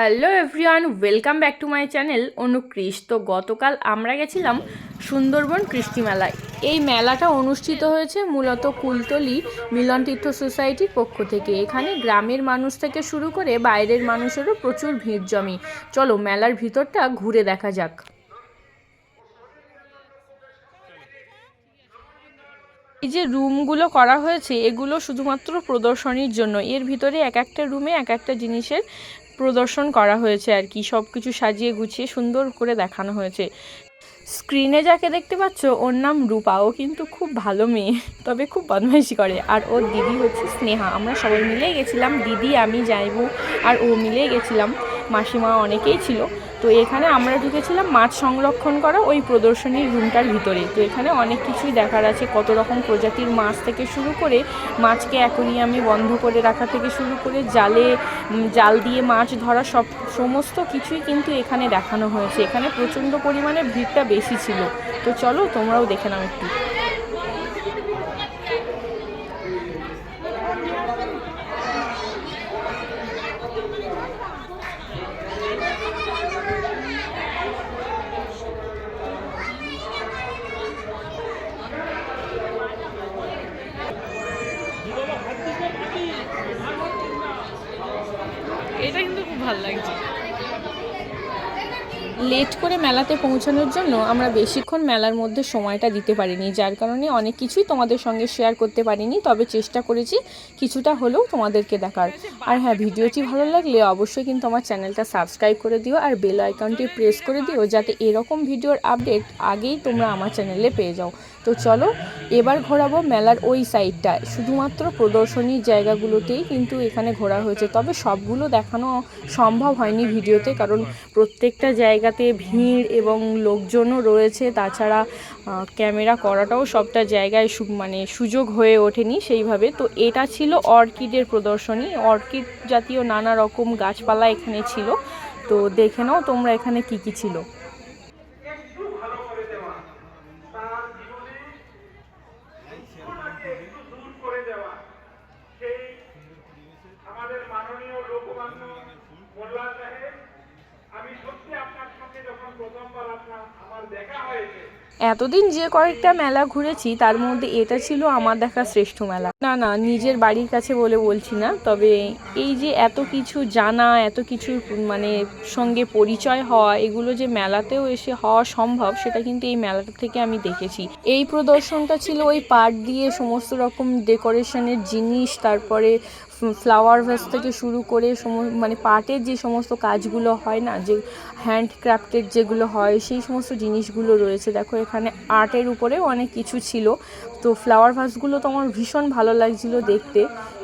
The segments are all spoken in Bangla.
Hello everyone welcome back to my channel Anukrish. তো গতকাল আমরা গেছিলাম সুন্দরবন কৃষ্টি মেলায়। এই মেলাটা অনুষ্ঠিত হয়েছে মূলত কুলতলি মিলন তীর্থ সোসাইটির পক্ষ থেকে। এখানে গ্রামের মানুষ থেকে শুরু করে বাইরের মানুষেরও প্রচুর ভিড় জমে। চলো মেলার ভিতরটা ঘুরে দেখা যাক। এই যে রুমগুলো করা হয়েছে, এগুলো শুধুমাত্র প্রদর্শনীর জন্য। এর ভিতরে এক একটা রুমে এক একটা জিনিসের প্রদর্শন করা হয়েছে আর কি। সব কিছু সাজিয়ে গুছিয়ে সুন্দর করে দেখানো হয়েছে। স্ক্রিনে যাকে দেখতে পাচ্ছ, ওর নাম রূপা। ও কিন্তু খুব ভালো মেয়ে, তবে খুব বদমাইশি করে। আর ওর দিদি হচ্ছে স্নেহা। আমরা সবাই মিলেই গেছিলাম। দিদি, আমি, যাইবু আর ও মিলেই গেছিলাম। মাসিমা অনেকেই ছিল। তো এখানে আমরা ঢুকেছিলাম মাছ সংরক্ষণ করা ওই প্রদর্শনীর রুমটার ভিতরে তো এখানে অনেক কিছুই দেখার আছে, কত রকম প্রজাতির মাছ থেকে শুরু করে মাছকে অ্যাকোরিয়ামে বন্ধ করে রাখা থেকে শুরু করে জালে জাল দিয়ে মাছ ধরা সব, সমস্ত কিছুই কিন্তু এখানে দেখানো হয়েছে। এখানে প্রচণ্ড পরিমাণে ভিড়টা বেশি ছিল। তো চলো তোমরাও দেখে নাও একটু এটা কিন্তু খুব ভালো লাগছে। লেট করে মেলাতে পৌঁছানোর জন্য আমরা বেশিক্ষণ মেলার মধ্যে সময়টা দিতে পারিনি, যার কারণে অনেক কিছুই তোমাদের সঙ্গে শেয়ার করতে পারিনি, তবে চেষ্টা করেছি কিছুটা হলেও তোমাদেরকে দেখার। আর হ্যাঁ ভিডিওটি ভালো লাগলে অবশ্যই কিন্তু আমার চ্যানেলটা সাবস্ক্রাইব করে দিও আর বেল আইকনটি প্রেস করে দিও, যাতে এরকম ভিডিওর আপডেট আগেই তোমরা আমার চ্যানেলে পেয়ে যাও। তো চলো, এবার ঘোরাবো মেলার ওই সাইডটা শুধুমাত্র প্রদর্শনীর জায়গাগুলোতেই কিন্তু এখানে ঘোরা হয়েছে, তবে সবগুলো দেখানো সম্ভব হয়নি ভিডিওতে কারণ প্রত্যেকটা জায়গাতে ভিড় এবং লোকজনও রয়েছে। তাছাড়া ক্যামেরা করাটাও সবটা জায়গায় মানে সুযোগ হয়ে ওঠেনি সেইভাবে। তো এটা ছিল অর্কিডের প্রদর্শনী। অর্কিড জাতীয় নানা রকম গাছপালা এখানে ছিল। তো দেখে নাও তোমরা এখানে কি কি ছিল একটু ভালো করে দেওয়া তার জীবনে দুঃখটাকে একটু দূর করে দেওয়া সেই আমাদের মাননীয় লোকমান্য মোল্লা সাহেব আমি সত্যি আপনার সঙ্গে যখন প্রথমবার আপনার আমার দেখা হয়েছে এতদিন যে কয়েকটা মেলা ঘুরেছি, তার মধ্যে এটা ছিল আমার দেখা শ্রেষ্ঠ মেলা। না না, নিজের বাড়ির কাছে বলে বলছি না, তবে এই যে এত কিছু জানা, এত কিছু মানে সঙ্গে পরিচয় হওয়া, এগুলো যে মেলাতেও এসে হওয়া সম্ভব, সেটা কিন্তু এই মেলাটা থেকে আমি দেখেছি। এই প্রদর্শনটা ছিল ওই পাট দিয়ে সমস্ত রকম ডেকোরেশনের জিনিস, তারপরে ফ্লাওয়ার ভেস থেকে শুরু করে মানে পাটের যে সমস্ত কাজগুলো হয় না, যে হ্যান্ডক্রাফটের যেগুলো হয়, সেই সমস্ত জিনিসগুলো রয়েছে। দেখো, এখানে আর্টের উপরেও অনেক কিছু ছিল। তো ফ্লাওয়ার ভাসগুলো তো আমার ভীষণ ভালো লাগছিল দেখতে,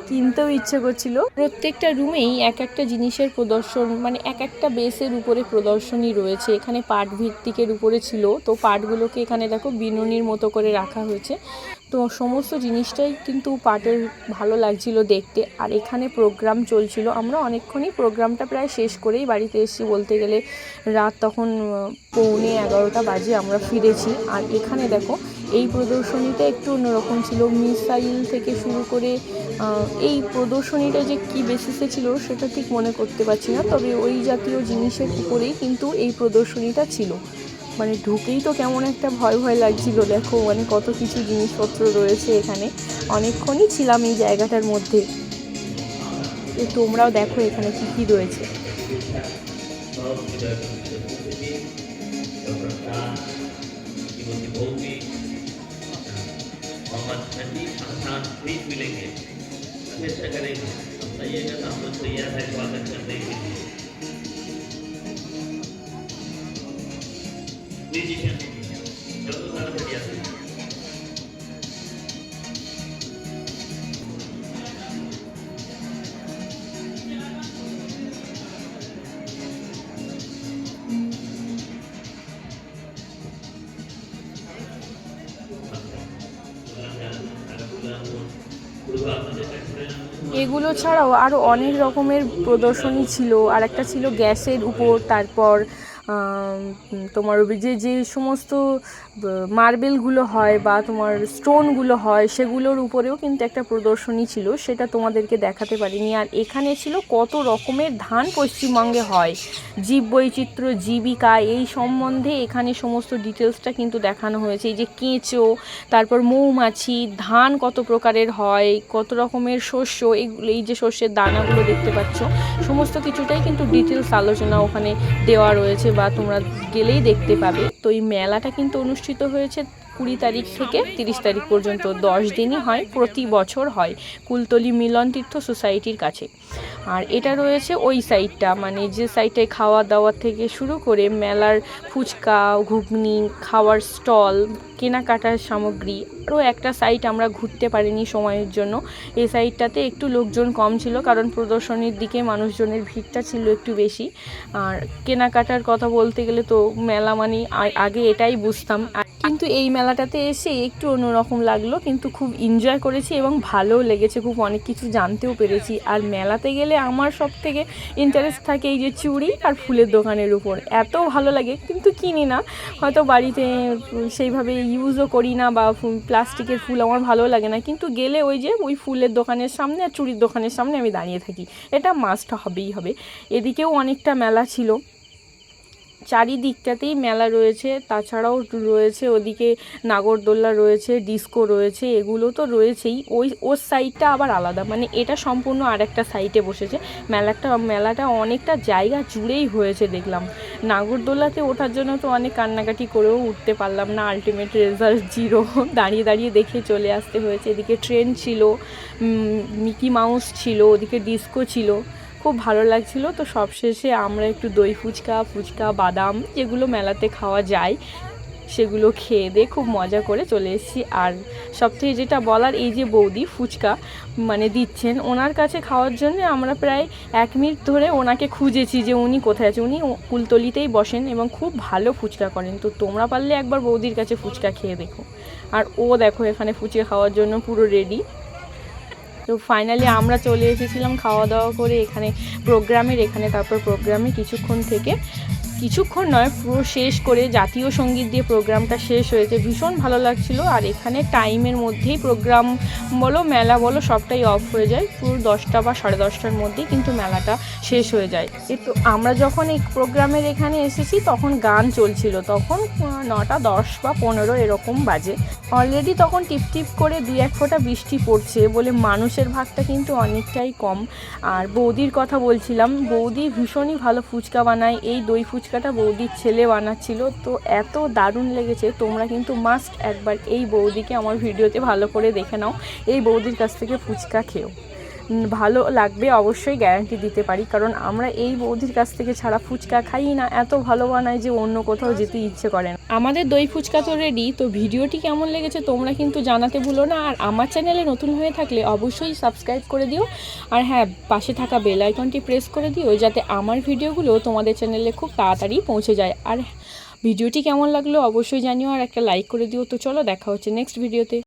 কিনতেও ইচ্ছে করছিল। প্রত্যেকটা রুমেই এক একটা জিনিসের প্রদর্শন মানে এক একটা বেসের উপরে প্রদর্শনী রয়েছে। এখানে পাট ভিত্তিকের উপরে ছিল। তো পাটগুলোকে এখানে দেখো বিনুনির মতো করে রাখা হয়েছে। তো সমস্ত জিনিসটাই কিন্তু পাটের ভালো লাগছিল দেখতে। আর এখানে প্রোগ্রাম চলছিল। আমরা অনেকক্ষণই প্রোগ্রামটা প্রায় শেষ করেই বাড়িতে এসেছি। বলতে গেলে রাত তখন পৌনে এগারোটা বাজে আমরা ফিরেছি। আর এখানে দেখো, এই প্রদর্শনীটা একটু অন্যরকম ছিল। মিসাইল থেকে শুরু করে এই প্রদর্শনীটা যে কি বেসিসে ছিল সেটা ঠিক মনে করতে পারছি না। তবে ওই জাতীয় জিনিসের উপরেই কিন্তু এই প্রদর্শনীটা ছিল। মানে ঢুকেই তো কেমন একটা ভয় ভয় লাগছিল দেখো মানে কত কিছু জিনিসপত্র রয়েছে এখানে অনেকক্ষণই ছিলাম এই জায়গাটার মধ্যে তো তোমরাও দেখো এখানে কি কি রয়েছে श्रीमती भौमी मोहम्मद नजीब हसन भी मिलेंगे हमेशा करेंगे हम आइएगा तो हम लोग तैयार है स्वागत करने के लिए এগুলো ছাড়াও আরও অনেক রকমের প্রদর্শনী ছিল আর একটা ছিল গ্যাসের উপর তারপর তোমার যে যে সমস্ত মার্বেলগুলো হয় বা তোমার স্টোনগুলো হয়, সেগুলোর উপরেও কিন্তু একটা প্রদর্শনী ছিল, সেটা তোমাদেরকে দেখাতে পারিনি। আর এখানে ছিল কত রকমের ধান পশ্চিমবঙ্গে হয়। জীব বৈচিত্র্য জীবিকা, এই সম্বন্ধে এখানে সমস্ত ডিটেলসটা কিন্তু দেখানো হয়েছে। এই যে কেঁচো, তারপর মৌমাছি, ধান কত প্রকারের হয়, কত রকমের শস্য, এগুলো, এই যে শস্যের দানাগুলো দেখতে পাচ্ছ, সমস্ত কিছুটাই কিন্তু ডিটেলস আলোচনা ওখানে দেওয়া রয়েছে। বা তোমরা গেলেই দেখতে পাবে। তো এই মেলাটা কিন্তু অনুষ্ঠিত হয়েছে কুড়ি তারিখ থেকে তিরিশ তারিখ পর্যন্ত দশ দিনই হয়, প্রতি বছর হয় কুলতলি মিলন তীর্থ সোসাইটির কাছে। আর এটা রয়েছে ওই সাইডটা মানে যে সাইডে খাওয়া দাওয়া থেকে শুরু করে মেলার ফুচকা, ঘুগনি, খাওয়ার স্টল, কেনাকাটার সামগ্রী, আরও একটা সাইট আমরা ঘুরতে পারিনি সময়ের জন্য। এই সাইডটাতে একটু লোকজন কম ছিল, কারণ প্রদর্শনীর দিকে মানুষজনের ভিড়টা ছিল একটু বেশি। আর কেনাকাটার কথা বলতে গেলে তো মেলা মানে আগে এটাই বুঝতাম। কিন্তু এই মেলাটাতে এসে একটু অন্যরকম লাগল, কিন্তু খুব এনজয় করেছি এবং ভালোও লেগেছে, খুব অনেক কিছু জানতেও পেরেছি। আর মেলাতে গেলে আমার সব থেকে ইন্টারেস্ট থাকে এই যে চুড়ি আর ফুলের দোকানের উপর। এত ভালো লাগে, কিন্তু কিনি না। হয়তো বাড়িতে সেইভাবে ইউজও করি না বা প্লাস্টিকের ফুল আমার ভালো লাগে না। কিন্তু গেলে ওই যে ওই ফুলের দোকানের সামনে আর চুড়ির দোকানের সামনে আমি দাঁড়িয়ে থাকি। এটা মাস্ট হবেই হবে। এদিকেও অনেকটা মেলা ছিল। চারিদিকটাতেই মেলা রয়েছে, তাছাড়াও রয়েছে ওদিকে নাগরদোল্লা রয়েছে, ডিস্কো রয়েছে, এগুলো তো রয়েছেই। ওই, ওর সাইডটা আবার আলাদা মানে এটা সম্পূর্ণ আরেকটা সাইডে বসেছে। মেলাটা মেলাটা অনেকটা জায়গা জুড়েই হয়েছে দেখলাম। নাগরদোল্লাতে ওঠার জন্য তো অনেক কান্নাকাটি করেও উঠতে পারলাম না আলটিমেট রেজাল্ট জিরো দাঁড়িয়ে দাঁড়িয়ে দেখে চলে আসতে হয়েছে। এদিকে ট্রেন ছিল মিকি মাউস ছিল, ওদিকে ডিস্কো ছিল। খুব ভালো লাগছিল। তো সবশেষে আমরা একটু দই ফুচকা ফুচকা, বাদাম যেগুলো মেলাতে খাওয়া যায়, সেগুলো খেয়ে দিয়ে খুব মজা করে চলে এসেছি। আর সবথেকে যেটা বলার, এই যে বৌদি ফুচকা মানে দিচ্ছেন, ওনার কাছে খাওয়ার জন্য আমরা প্রায় এক মিনিট ধরে ওনাকে খুঁজেছি যে উনি কোথায় আছে। উনি কুলতলিতেই বসেন এবং খুব ভালো ফুচকা করেন। তো তোমরা পারলে একবার বৌদির কাছে ফুচকা খেয়ে দেখো। আর ও দেখো এখানে ফুচকা খাওয়ার জন্য পুরো রেডি তো ফাইনালি আমরা চলে এসেছিলাম খাওয়া দাওয়া করে এখানে প্রোগ্রামের এখানে তারপর প্রোগ্রামে কিছুক্ষণ থেকে। কিছুক্ষণ নয়, পুরো শেষ করে জাতীয় সংগীত দিয়ে প্রোগ্রামটা শেষ হয়েছে। ভীষণ ভালো লাগছিল, আর এখানে টাইমের মধ্যেই প্রোগ্রাম বলো, মেলা বলো, সবটাই অফ হয়ে যায়। পুরো দশটা বা সাড়ে দশটার মধ্যেই কিন্তু মেলাটা শেষ হয়ে যায়। তো আমরা যখন এই প্রোগ্রামের এখানে এসেছি, তখন গান চলছিল। তখন নটা দশ বা পনেরো এরকম বাজে। অলরেডি তখন টিপ টিপ করে দুই এক ফোঁটা বৃষ্টি পড়ছে বলে মানুষের ভাগটা কিন্তু অনেকটাই কম। আর বৌদির কথা বলছিলাম, বৌদি ভীষণই ভালো ফুচকা বানায়। এই দই ফুচকাটা বৌদির ছেলে বানাচ্ছিল, তো এত দারুণ লেগেছে। তোমরা কিন্তু মাস্ট একবার এই বৌদিকে আমার ভিডিওতে ভালো করে দেখে নাও, এই বৌদির কাছ থেকে ফুচকা খেও। ভালো লাগবে অবশ্যই গ্যারান্টি দিতে পারি, কারণ আমরা এই বৌদির কাছ থেকে ছাড়া ফুচকা খাই না। এত ভালো বানাই যে অন্য কোথাও যেতে ইচ্ছে করে না। আমাদের দই ফুচকা তো রেডি তো ভিডিওটি কেমন লেগেছে তোমরা কিন্তু জানাতে ভুলো না। আর আমার চ্যানেলে নতুন হয়ে থাকলে অবশ্যই সাবস্ক্রাইব করে দিও। আর হ্যাঁ পাশে থাকা বেল আইকনটি প্রেস করে দিও, যাতে আমার ভিডিওগুলো তোমাদের চ্যানেলে খুব তাড়াতাড়ি পৌঁছে যায়। আর ভিডিওটি কেমন লাগল অবশ্যই জানিও, আর একটা লাইক করে দিও। তো চলো, দেখা হচ্ছে নেক্সট ভিডিওতে